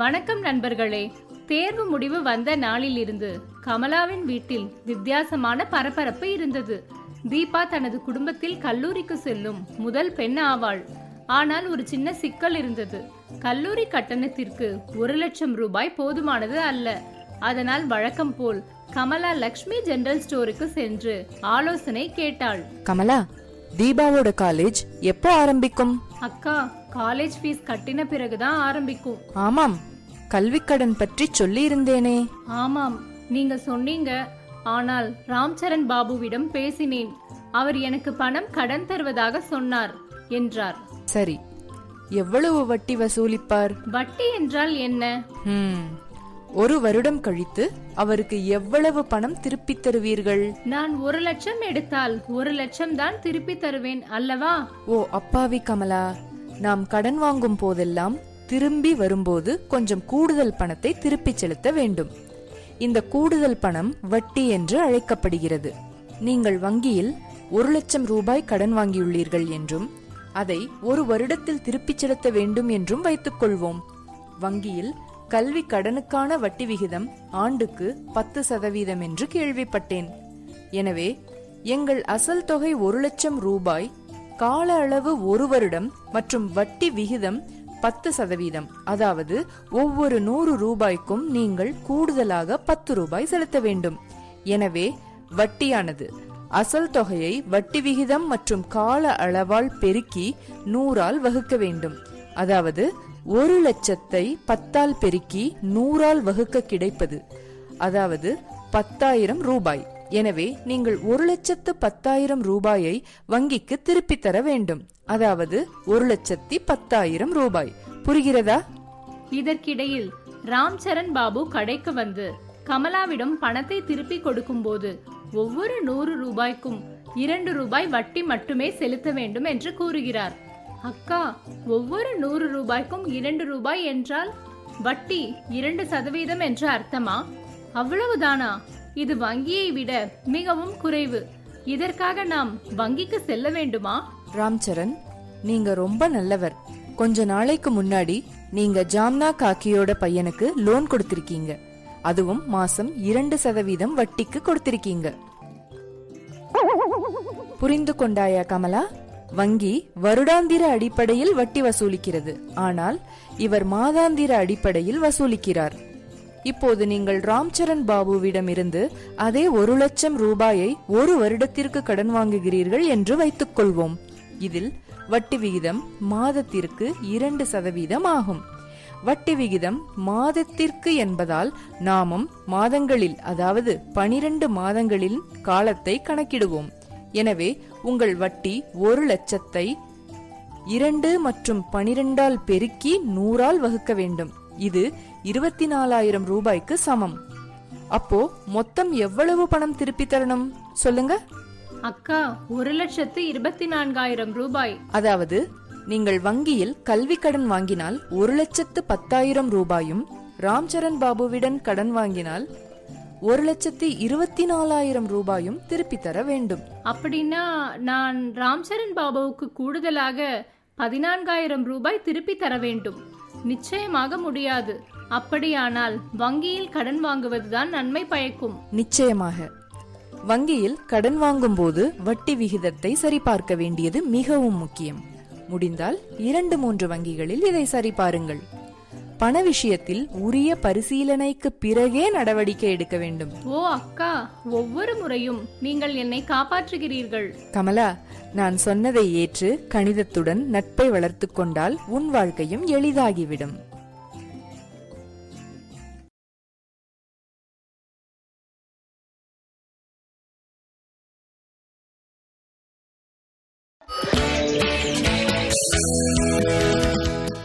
வணக்கம் நண்பர்களே. தேர்வு முடிவு வந்த நாளிலிருந்து கமலாவின் வீட்டில் வித்தியாசமான பரபரப்பு இருந்தது. தீபா தனது குடும்பத்தில் கல்லூரிக்கு செல்லும் முதல் பெண் ஆவாள். ஆனால் ஒரு சின்ன சிக்கல் இருந்தது. கல்லூரி கட்டணத்திற்கு ஒரு லட்சம் ரூபாய் போதுமானது அல்ல. அதனால் வழக்கம் போல் கமலா லக்ஷ்மி ஜெனரல் ஸ்டோருக்கு சென்று ஆலோசனை கேட்டாள். கமலா தீபாவோட காலேஜ் எப்போ ஆரம்பிக்கும்? அக்கா காலேஜ் ஃபீஸ் கட்டின பிறகுதான் ஆரம்பிக்கும். ஆமாம். கல்விக்கடன் பற்றி சொல்லி இருந்தேனே ஆமாம் நீங்க சொன்னீங்க. ஆனால் ராம்சரண் பாபுவிடம் பேசினேன். அவர் எனக்கு பணம் கடன் தருவதாக சொன்னார் என்றார். சரி எவ்வளவு வட்டி வசூலிப்பார்? வட்டி என்றால் என்ன? ஹம், ஒரு வருடம் கழித்து அவருக்கு எவ்வளவு பணம் திருப்பித் தருவீர்கள்? நான் ஒரு லட்சம் எடுத்தால் ஒரு லட்சம் தான் திருப்பி தருவேன் அல்லவா? ஓ அப்பாவி கமலா நாம் கடன் வாங்கும் போதெல்லாம் திரும்பி வரும்போது கொஞ்சம் கூடுதல் பணத்தை திருப்பிச் செலுத்த வேண்டும். இந்த கூடுதல் பணம் வட்டி என்று அழைக்கப்படுகிறது. நீங்கள் வங்கியில் ஒரு லட்சம் ரூபாய் கடன் வாங்கியுள்ளீர்கள் என்றும் அதை ஒரு வருடத்தில் திருப்பிச் செலுத்த வேண்டும் என்றும் வைத்துக் கொள்வோம். வங்கியில் கல்வி கடனுக்கான வட்டி விகிதம் ஆண்டுக்கு பத்து சதவீதம் என்று கேள்விப்பட்டேன். எனவே எங்கள் அசல் தொகை ஒரு லட்சம் ரூபாய் கால அளவு ஒரு வருடம் மற்றும் வட்டி விகிதம் பத்து சதவீதம். அதாவது ஒவ்வொரு நூறு ரூபாய்க்கும் நீங்கள் கூடுதலாக பத்து ரூபாய் செலுத்த வேண்டும். எனவே வட்டியானது. அசல் தொகையை வட்டி விகிதம் மற்றும் கால அளவால் பெருக்கி நூறால் வகுக்க வேண்டும். அதாவது ஒரு லட்சத்தை பத்தால் பெருக்கி நூறால் வகுக்க கிடைப்பது. அதாவது பத்தாயிரம் ரூபாய். எனவே நீங்கள் ஒரு லட்சத்து பத்தாயிரம் ரூபாயை வங்கிக்கு திருப்பித் தர வேண்டும். அதாவது ஒரு லட்சத்தி பத்தாயிரம் ரூபாய். புரிகிறதா? இதற்கிடையில் ராம்சரண் பாபு கடைக்கு வந்து கமலாவிடம் பணத்தை திருப்பி கொடுக்கும்போது ஒவ்வொரு நூறு ரூபாய்க்கும் இரண்டு ரூபாய் வட்டி மட்டுமே செலுத்த வேண்டும் என்று கூறுகிறார். அக்கா ஒவ்வொரு நூறு ரூபாய்க்கும் இரண்டு ரூபாய் என்றால் வட்டி இரண்டு சதவீதம் என்று அர்த்தமா? அவ்வளவுதானா? இது வங்கியை விட மிகவும் குறைவு. இதற்காக நாம் வங்கிக்கு செல்ல வேண்டுமா? ராம்சரண் நீங்க ரொம்ப நல்லவர். கொஞ்ச நாளைக்கு முன்னாடி நீங்க ஜாம்னா காக்கியோட பையனுக்கு லோன் கொடுத்திருக்கீங்க. அதுவும் மாசம் இரண்டு சதவீதம் வட்டிக்கு கொடுத்திருக்கீங்க. புரிந்து கொண்டாயா கமலா? வங்கி வருடாந்திர அடிப்படையில் வட்டி வசூலிக்கிறது. ஆனால் இவர் மாதாந்திர அடிப்படையில் வசூலிக்கிறார். இப்போது நீங்கள் ராம்சரண் பாபுவிடம் இருந்து அதே ஒரு லட்சம் ரூபாயை ஒரு வருடத்திற்கு கடன் வாங்குகிறீர்கள் என்று வைத்துக் கொள்வோம் இதில் வட்டி விகிதம் மாதத்திற்கு இரண்டு சதவீதம் ஆகும். வட்டி விகிதம் மாதத்திற்கு என்பதால் நாமும் மாதங்களில் அதாவது பனிரெண்டு மாதங்களின் காலத்தை கணக்கிடுவோம். எனவே உங்கள் வட்டி ஒரு லட்சத்தை இரண்டு மற்றும் பனிரெண்டால் பெருக்கி நூறால் வகுக்க வேண்டும். இது இருபத்தி நாலாயிரம் ரூபாய்க்கு சமம். அப்போ மொத்தம் எவ்வளவு பணம் திருப்பி தரணும்? சொல்லுங்க. அக்கா ஒரு லட்சத்து இருபத்தி நான்காயிரம் ரூபாய். அதாவது நீங்கள் வங்கியில் கல்வி கடன் வாங்கினால் ஒரு லட்சத்து பத்தாயிரம் ரூபாயும் ராம்சரண் பாபுவிடன் கடன் வாங்கினால் ஒரு லட்சத்து இருபத்தி நாலாயிரம் ரூபாயும் திருப்பி தர வேண்டும். அப்படின்னா நான் ராம்சரண் பாபுவுக்கு கூடுதலாக பதினான்காயிரம் ரூபாய் திருப்பி தர வேண்டும். நிச்சயமாக முடியாது. அப்படியானால் வங்கியில் கடன் வாங்குவதுதான் நன்மை பயக்கும். நிச்சயமாக. வங்கியில் கடன் வாங்கும்போது வட்டி விகிதத்தை சரிபார்க்க வேண்டியது மிகவும் முக்கியம். முடிந்தால் இரண்டு மூன்று வங்கிகளில் இதை சரிபாருங்கள். பண விஷயத்தில் உரிய பரிசீலனைக்கு பிறகே நடவடிக்கை எடுக்க வேண்டும். ஓ அக்கா ஒவ்வொரு முறையும் நீங்கள் என்னை காப்பாற்றுகிறீர்கள். கமலா நான் சொன்னதை ஏற்று கணிதத்துடன் நட்பை வளர்த்துக் கொண்டால் உன் வாழ்க்கையும் எளிதாகிவிடும்.